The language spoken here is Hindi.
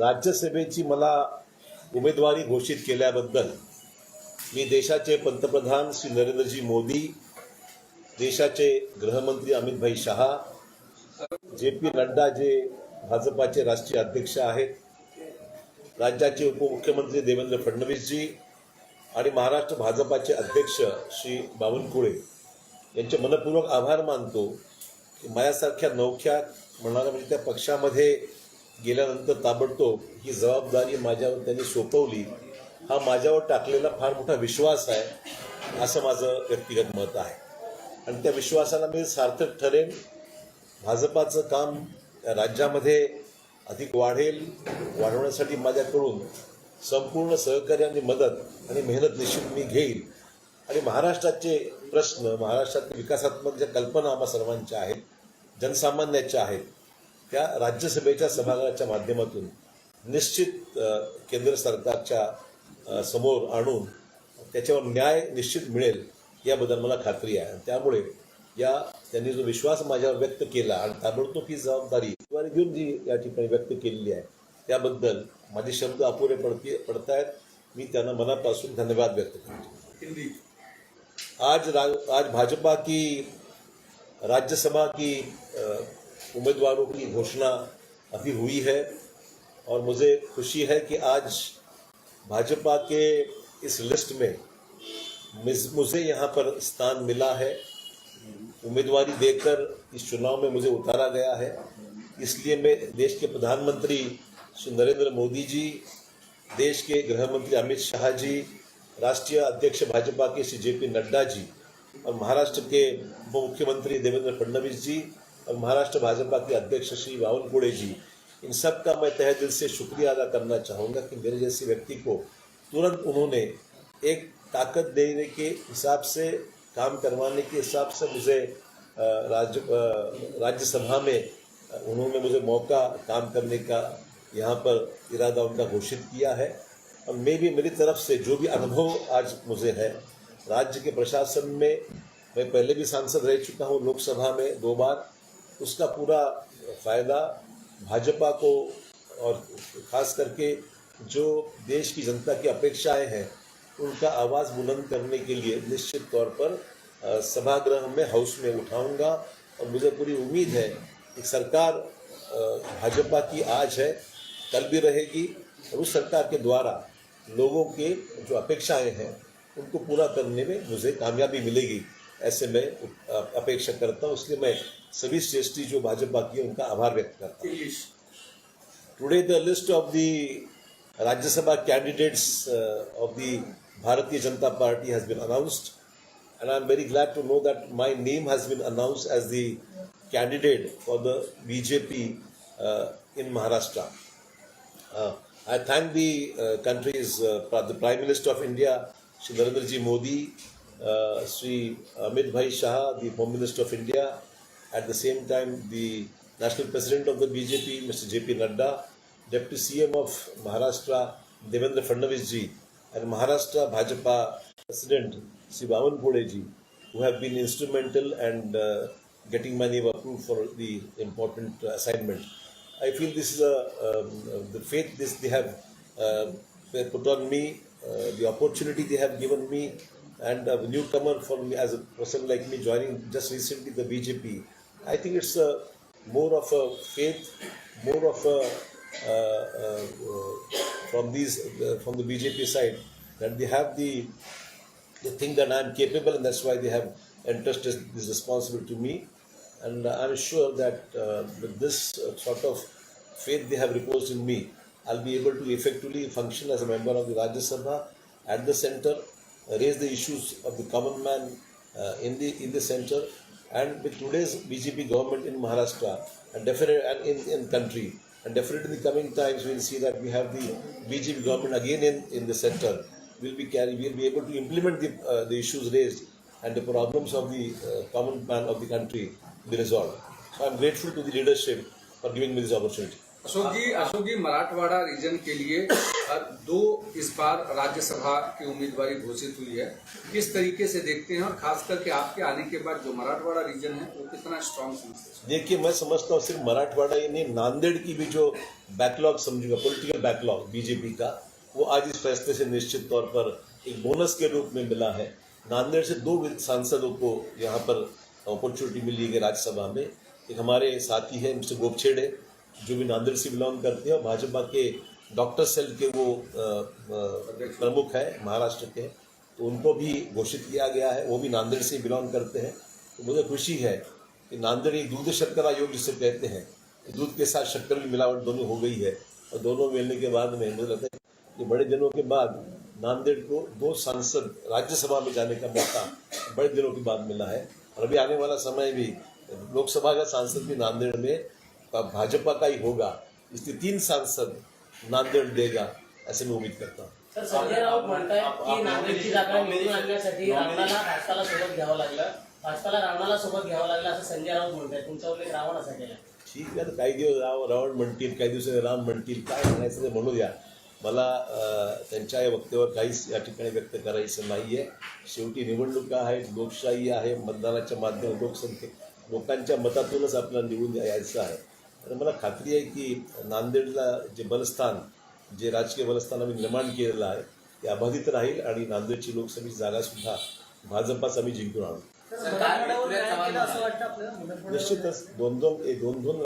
राज्यसभेची मला उमेदवारी घोषित केल्याबद्दल मी देशाचे पंतप्रधान श्री नरेंद्रजी मोदी देशाचे गृहमंत्री अमितभाई शहा जे पी नड्डा जे भाजपाचे राष्ट्रीय अध्यक्ष आहेत राज्याचे उपमुख्यमंत्री देवेंद्र फडणवीसजी आणि महाराष्ट्र भाजपाचे अध्यक्ष श्री बावनकुळे यांचे मनपूर्वक आभार मानतो की माझ्यासारख्या नौख्या म्हणाला म्हणजे त्या पक्षामध्ये गेल्यानंतर ताबडतोब ही जबाबदारी माझ्यावर त्यांनी सोपवली. हा माझ्यावर टाकलेला फार मोठा विश्वास आहे असं माझं व्यक्तिगत मत आहे. आणि त्या विश्वासाला मी सार्थक ठरेन. भाजपाचं काम राज्यामध्ये अधिक वाढेल वाढवण्यासाठी माझ्याकडून संपूर्ण सहकार्य आणि मदत आणि मेहनत निश्चित मी घेईल. आणि महाराष्ट्राचे प्रश्न महाराष्ट्रातील विकासात्मक ज्या कल्पना आम्हा सर्वांच्या आहेत जनसामान्याच्या आहेत त्या राज्यसभेच्या सभागृहाच्या माध्यमातून निश्चित केंद्र सरकारच्या समोर आणून त्याच्यावर न्याय निश्चित मिळेल याबद्दल मला खात्री आहे. आणि त्यामुळे या त्यांनी जो विश्वास माझ्यावर व्यक्त केला आणि ताबडतोब ही जबाबदारी घेऊन जी या ठिकाणी व्यक्त केलेली आहे त्याबद्दल माझे शब्द अपुरे पडते पडतायत. मी त्यांना मनापासून धन्यवाद व्यक्त करतो. आज रा- आज भाजपा की राज्यसभा की उम्मीदवारों की घोषणा अभी हुई है और मुझे खुशी है कि आज भाजपा के इस लिस्ट में मुझे यहाँ पर स्थान मिला है। उम्मीदवारी देकर इस चुनाव में मुझे उतारा गया है। इसलिए मैं देश के प्रधानमंत्री श्री नरेंद्र मोदी जी, देश के गृह मंत्री अमित शाह जी, राष्ट्रीय अध्यक्ष भाजपा के श्री जे पी नड्डा जी और महाराष्ट्र के उप मुख्यमंत्री देवेंद्र फडणवीस जी और महाराष्ट्र भाजपा के अध्यक्ष श्री बावनकुड़े जी, इन सब का मैं तहे दिल से शुक्रिया अदा करना चाहूँगा कि मेरे जैसे व्यक्ति को तुरंत उन्होंने एक ताकत देने के हिसाब से, काम करवाने के हिसाब से मुझे राज्य राज्यसभा में उन्होंने मुझे मौका, काम करने का यहाँ पर इरादा उनका घोषित किया है। और मैं भी मेरी तरफ़ से जो भी अनुभव आज मुझे है, राज्य के प्रशासन में मैं पहले भी सांसद रह चुका हूँ लोकसभा में दो बार। उसका पूरा फ़ायदा भाजपा को और खास करके जो देश की जनता की अपेक्षाएँ हैं, उनका आवाज़ बुलंद करने के लिए निश्चित तौर पर सभागृह में, हाउस में उठाऊँगा। और मुझे पूरी उम्मीद है कि सरकार भाजपा की आज है, कल भी रहेगी। और उस सरकार के द्वारा लोगों के जो अपेक्षाएँ हैं, उनको पूरा करने में मुझे कामयाबी मिलेगी। ऐसे में अपेक्षा करता हूँ इसलिए मैं सभी श्रेष्ठी जो भाजपा की उनका आभार व्यक्त करता हूँ। Today the list of the Rajya Sabha candidates of the Bharatiya Janata party has been announced and I am very glad to know that my name has been announce as the candidate for the BJP in Maharashtra I thank the countries the prime minister of India Shri Narendra ji Modi uh, Shri Amit Bhai Shah, the Home Minister of India, at the same time the National President of the BJP, Mr. J.P. Nadda, Deputy CM of Maharashtra, Devendra Fadnavis Ji, and Maharashtra Bhajapa President, Pode Ji, who have been instrumental and uh, getting my name approved for the important uh, assignment. I feel this is a um, the faith this they have uh, put on me, uh, the opportunity they have given me, and a newcomer for me as a person like me joining just recently the BJP. I think it's a more of a faith, more of a uh, uh, from these from the BJP side that they have the they think that I'm capable, and that's why they have entrusted this responsibility to me. And I'm sure that uh, with this sort of faith they have reposed in me, I'll be able to effectively function as a member of the Rajya Sabha at the center, raise the issues of the common man uh, in the in the center, and with today's BJP government in Maharashtra and definitely and in in country, and definitely in the coming times we'll see that we have the BJP government again in in the center will be carry will be able to implement the uh, the issues raised and the problems of the uh, common man of the country be resolved. So I'm grateful to the leadership for giving me this opportunity. Ashok ji Ashok ji Marathwada region के लिए दो इस बार राज्यसभा की उम्मीदवारी घोषित हुई है। किस तरीके से देखते हैं और खास करके आपके आने के बाद जो मराठवाड़ा रीजन है, वो कितना स्ट्रांग समझते देखिए, मैं समझता हूँ सिर्फ़ मराठवाड़ा ही नहीं, नांदेड़ की भी जो बैकलॉग समझूँगा पोलिटिकल बैकलॉग बीजेपी का, वो आज इस फैसले से निश्चित तौर पर एक बोनस के रूप में मिला है। नांदेड़ से दो सांसदों को यहाँ पर अपॉर्चुनिटी मिली है राज्यसभा में। एक हमारे साथी है, मिस्टर गोपछेड़े जो भी नांदेड़ से बिलोंग करते हैं, और भाजपा के डॉक्टर सेल के वो प्रमुख है, महाराष्ट्र के तो उनको भी घोषित किया गया है, वो भी नांदेड़ से बिलोंग करते हैं। तो मुझे खुशी है कि नांदेड़ एक दूध शक्कर आयोग जिसे कहते हैं दूध के साथ शक्कर की मिलावट दोनों हो गई है, और दोनों मिलने के बाद में मुझे लगता है कि बड़े दिनों के बाद नांदेड़ को दो सांसद राज्यसभा में जाने का मौका बड़े दिनों के बाद मिला है। और अभी आने वाला समय भी, लोकसभा का सांसद भी नांदेड़ में भाजपा का ही होगा इसलिए तीन सांसद नांदेड़ देगा ऐसे मैं उम्मीद करता हूँ. तर संजय राऊत म्हणतायत की नांदेडची जागा निवडून आणण्यासाठी रावणाला भाजपाला सोबत घ्यावं लागलं. भाजपाला रावणाला सोबत घ्यावं लागलं असं संजय राऊत म्हणतायत. तुमचा उल्लेख रावण असा केला. ठीक आहे काही दिवस राव रावण म्हणतील काही दिवस राम म्हणतील काय म्हणायचं ते म्हणू द्या मला त्यांच्या या वक्तव्यावर काहीच या ठिकाणी व्यक्त करायचं नाही आहे शेवटी निवडणुका आहेत लोकशाही आहे मतदानाच्या माध्यम लोकसंख्ये लोकांच्या मतातूनच आपल्याला निवडून यायचं आहे. आणि मला खात्री आहे की नांदेडला जे बलस्थान जे राजकीय बलस्थान आम्ही निर्माण केलेलं आहे ते अबाधित राहील आणि नांदेडची लोकसभेची जागासुद्धा भाजपाच आम्ही जिंकून आणू. तर निश्चितच. दोन दोन दोन दोन